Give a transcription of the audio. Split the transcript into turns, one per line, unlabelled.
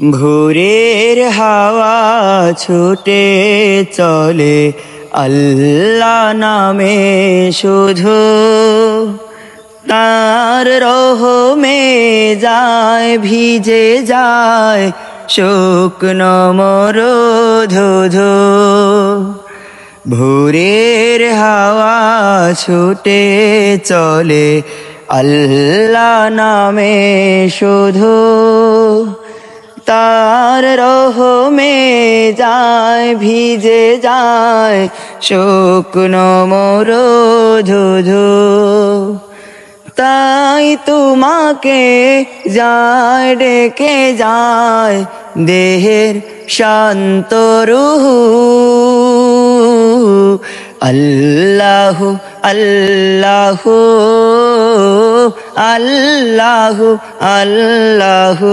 ভোরের হাওয়া ছুটে চলে আল্লাহ নামে শুধু। তার রহমে যায়, ভিজে যায়, শুকনো মরধুধু ভোরের হাওয়া ছুটে চলে আল্লাহ নামে শুধু। তার রহমে যায়, ভিজে যায়, শুকনো মরধুধু তাই তোমাকে যায়, ডেকে যায়, দেহের শান্ত রুহু। আল্লাহু আল্লাহু আল্লাহু আল্লাহু।